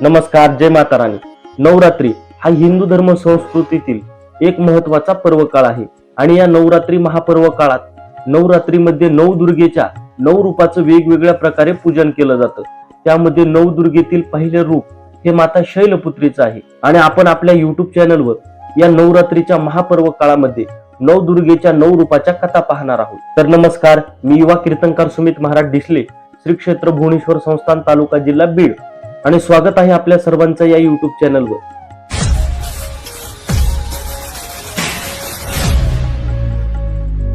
नमस्कार जय माता राणी. नवरात्री हा हिंदू धर्म संस्कृतीतील एक महत्त्वाचा पर्व काळ आहे. आणि या नवरात्री महापर्व काळात नवरात्रीमध्ये नऊ दुर्गेच्या नऊ रूपाचं वेगवेगळ्या प्रकारे पूजन केलं जातं. त्यामध्ये नऊ दुर्गेतील पहिले रूप हे माता शैलपुत्रीचं आहे. आणि आपण आपल्या युट्यूब चॅनलवर या नवरात्रीच्या महापर्व काळामध्ये नऊ दुर्गेच्या नऊ रूपाच्या कथा पाहणार आहोत. तर नमस्कार मी युवा कीर्तनकार सुमित महाराज डिसले श्री क्षेत्र भुवनेश्वर संस्थान तालुका जिल्हा बीड. आणि स्वागत आहे आपल्या सर्वांचं या युट्यूब चॅनलवर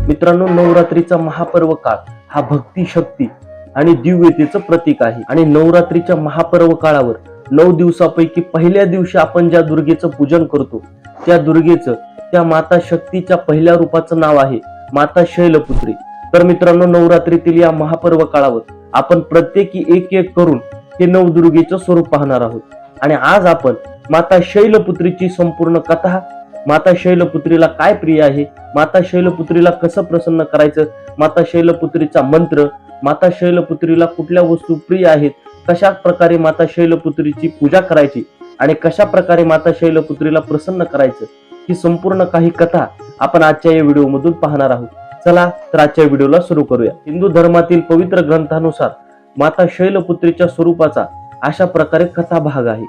मित्रांनो नवरात्रीचा महापर्व काळ हा भक्ती शक्ती आणि दिव्यतेचं प्रतीक आहे. आणि नवरात्रीच्या महापर्व काळावर नऊ दिवसापैकी पहिल्या दिवशी आपण ज्या दुर्गेचं पूजन करतो त्या दुर्गेचं त्या माता शक्तीच्या पहिल्या रूपाचं नाव आहे माता शैलपुत्री. तर मित्रांनो नवरात्रीतील या महापर्व काळावर आपण प्रत्येकी एक एक करून हे नवदुर्गेचं स्वरूप पाहणार आहोत. आणि आज आपण माता शैलपुत्रीची संपूर्ण कथा माता शैलपुत्रीला काय प्रिय आहे माता शैलपुत्रीला कसं प्रसन्न करायचं माता शैलपुत्रीचा मंत्र माता शैलपुत्रीला कुठल्या वस्तू प्रिय आहेत कशा प्रकारे माता शैलपुत्रीची पूजा करायची आणि कशा प्रकारे माता शैलपुत्रीला प्रसन्न करायचं ही संपूर्ण काही कथा आपण आजच्या या व्हिडिओमधून पाहणार आहोत. चला तर आजच्या व्हिडिओला सुरू करूया. हिंदू धर्मातील पवित्र ग्रंथानुसार माता शैलपुत्रीच्या स्वरूपाचा अशा प्रकारे कथा भाग आहे.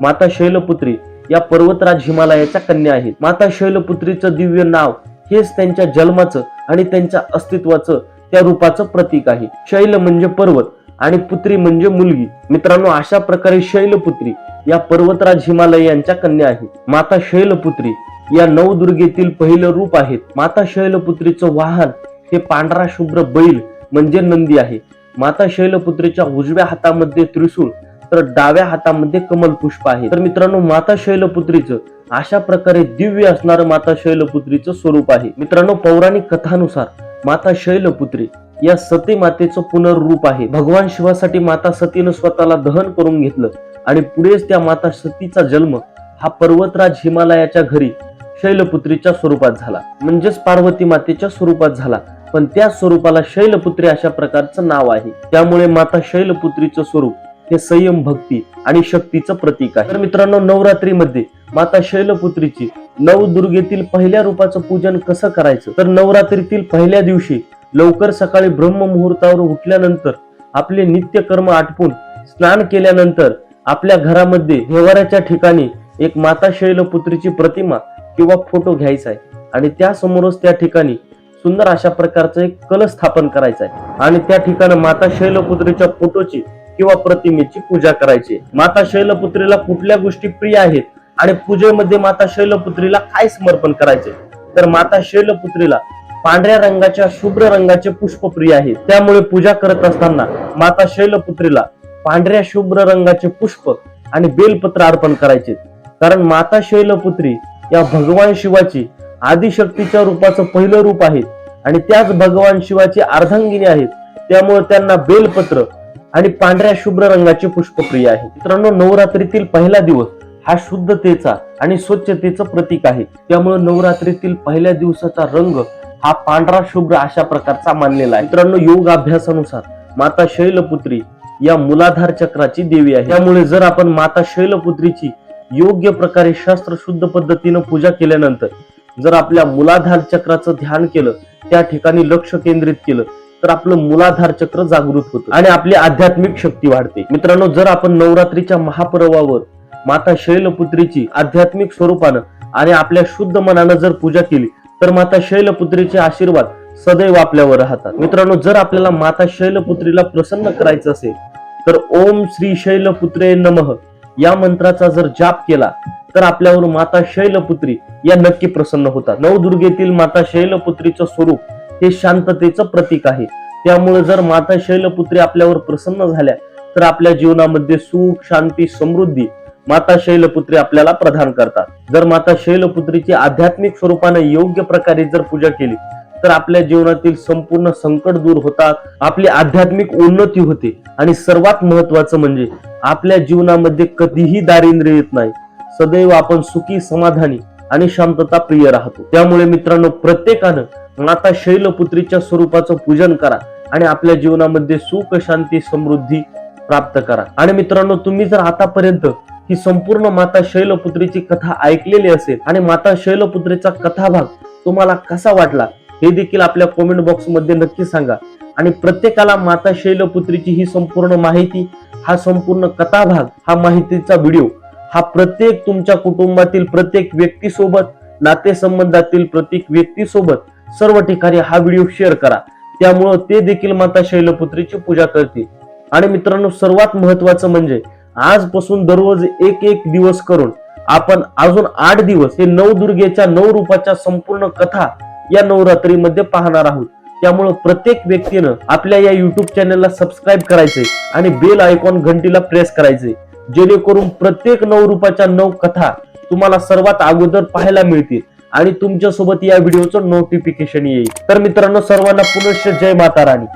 माता शैलपुत्री या पर्वतराज हिमालयाच्या कन्या आहेत. माता शैलपुत्रीचं दिव्य नाव हेच त्यांच्या जन्माचं आणि त्यांच्या अस्तित्वाचं त्या रूपाचं प्रतीक आहे. शैल म्हणजे पर्वत आणि पुत्री म्हणजे मुलगी. मित्रांनो अशा प्रकारे शैलपुत्री या पर्वतराज हिमालय यांच्या कन्या आहेत. माता शैलपुत्री या नवदुर्गेतील पहिलं रूप आहेत. माता शैलपुत्रीचं वाहन हे पांढरा शुभ्र बैल म्हणजे नंदी आहे. माता शैलपुत्रीच्या उजव्या हातामध्ये त्रिशूळ तर डाव्या हातामध्ये कमल पुष्प आहे. तर मित्रांनो माता शैलपुत्रीचं अशा प्रकारे दिव्य असणारं माता शैलपुत्रीचं स्वरूप आहे. मित्रांनो पौराणिक कथानुसार माता शैलपुत्री या सती मातेचं पुनर्रूप आहे. भगवान शिवासाठी माता सतीनं स्वतःला दहन करून घेतलं आणि पुढेच त्या माता सतीचा जन्म हा पर्वतराज हिमालयाच्या घरी शैलपुत्रीच्या स्वरूपात झाला. म्हणजेच पार्वती मातेच्या स्वरूपात झाला. पण त्या स्वरूपाला शैलपुत्री अशा प्रकारचं नाव आहे. त्यामुळे माता शैलपुत्रीचं स्वरूप हे संयम भक्ती आणि शक्तीचं प्रतीक आहे. तर मित्रांनो नवरात्रीमध्ये माता शैलपुत्रीची नवदुर्गेतील पहिल्या रूपाचं पूजन कसं करायचं? तर नवरात्रीतील पहिल्या दिवशी लवकर सकाळी ब्रह्म मुहूर्तावर उठल्यानंतर आपले नित्यकर्म आटपून स्नान केल्यानंतर आपल्या घरामध्ये हेवाऱ्याच्या ठिकाणी एक माता शैलपुत्रीची प्रतिमा किंवा फोटो घ्यायचा आहे. आणि त्यासमोरच त्या ठिकाणी सुंदर अशा प्रकारचं एक कल स्थापन करायचा आहे आणि त्या ठिकाणी माता शैलपुत्रीच्या फोटोची किंवा प्रतिमेची पूजा करायची. माता शैलपुत्रीला कुठल्या गोष्टी प्रिय आहेत आणि पूजेमध्ये माता शैलपुत्रीला काय समर्पण करायचे तर माता शैलपुत्रीला पांढऱ्या रंगाच्या शुभ्र रंगाचे पुष्प प्रिय आहेत त्यामुळे पूजा करत असताना माता शैलपुत्रीला पांढऱ्या शुभ्र रंगाचे पुष्प आणि बेलपत्र अर्पण करायचे. कारण माता शैलपुत्री या भगवान शिवाची आदिशक्तीच्या रूपाचं पहिलं रूप आहे आणि त्याच भगवान शिवाची अर्धांगिनी आहेत. त्यामुळे त्यांना बेलपत्र आणि पांढऱ्या शुभ्र रंगाचे पुष्पप्रिय आहे. मित्रांनो नवरात्रीतील पहिला दिवस हा शुद्धतेचा आणि स्वच्छतेचं प्रतीक आहे. त्यामुळे नवरात्रीतील पहिल्या दिवसाचा रंग हा पांढरा शुभ्र अशा प्रकारचा मानलेला आहे. मित्रांनो योग अभ्यासानुसार माता शैलपुत्री या मुलाधार चक्राची देवी आहे. त्यामुळे जर आपण माता शैलपुत्रीची योग्य प्रकारे शास्त्र शुद्ध पद्धतीनं पूजा केल्यानंतर जर आपल्या मुलाधार चक्राचं ध्यान केलं त्या ठिकाणी लक्ष केंद्रित केलं तर आपलं मुलाधार चक्र जागृत होतं आणि आपली आध्यात्मिक शक्ती वाढते. मित्रांनो जर आपण नवरात्रीच्या महापर्वावर माता शैलपुत्रीची आध्यात्मिक स्वरूपानं आणि आपल्या शुद्ध मनानं जर पूजा केली तर माता शैलपुत्रीचे आशीर्वाद सदैव आपल्यावर राहतात. मित्रांनो जर आपल्याला माता शैलपुत्रीला प्रसन्न करायचं असेल तर ओम श्री शैलपुत्रे नमः या मंत्राचा जर जाप केला तर आपल्यावर माता शैलपुत्री या नक्की प्रसन्न होतात. नवदुर्गेतील माता शैलपुत्रीचं स्वरूप हे शांततेचं प्रतीक आहे. त्यामुळे जर माता शैलपुत्री आपल्यावर प्रसन्न झाल्या तर आपल्या जीवनामध्ये सुख शांती समृद्धी माता शैलपुत्री आपल्याला प्रदान करतात. जर माता शैलपुत्रीची आध्यात्मिक स्वरूपाने योग्य प्रकारे जर पूजा केली तर आपल्या जीवनातील संपूर्ण संकट दूर होतात आपली आध्यात्मिक उन्नती होते. आणि सर्वात महत्वाचं म्हणजे आपल्या जीवनामध्ये कधीही दारिद्र्य येत नाही. सदैव आपण सुखी समाधानी आणि शांतता प्रिय राहतो. त्यामुळे मित्रांनो प्रत्येकानं माता शैलपुत्रीच्या स्वरूपाचं पूजन करा आणि आपल्या जीवनामध्ये सुख शांती समृद्धी प्राप्त करा. आणि मित्रांनो तुम्ही जर आतापर्यंत ही संपूर्ण माता शैलपुत्रीची कथा ऐकलेली असेल आणि माता शैलपुत्रीचा कथाभाग तुम्हाला कसा वाटला हे देखील आपल्या कॉमेंट बॉक्समध्ये नक्की सांगा. आणि प्रत्येकाला माता शैलपुत्रीची ही संपूर्ण माहिती हा संपूर्ण कथाभाग हा माहितीचा व्हिडिओ हा प्रत्येक तुमच्या कुटुंबातील प्रत्येक व्यक्तीसोबत नातेसंबंधातील प्रत्येक व्यक्तीसोबत सर्व ठिकाणी हा व्हिडिओ शेअर करा. त्यामुळं ते देखील माता शैलपुत्रीची पूजा करतील. आणि मित्रांनो सर्वात महत्वाचं म्हणजे आजपासून दररोज एक एक दिवस करून आपण अजून आठ दिवस हे नवदुर्गेच्या नऊ रूपाच्या संपूर्ण कथा या नवरात्रीमध्ये पाहणार आहोत. त्यामुळं प्रत्येक व्यक्तीनं आपल्या या युट्यूब चॅनलला सबस्क्राईब करायचे आणि बेल आयकॉन घंटीला प्रेस करायचे जेणेकरून प्रत्येक नऊ रूपाच्या नऊ कथा तुम्हाला सर्वात अगोदर पाहायला मिळतील आणि तुमच्यासोबत या व्हिडिओचं नोटिफिकेशन येईल. तर मित्रांनो सर्वांना पुनश्च जय माता राणी.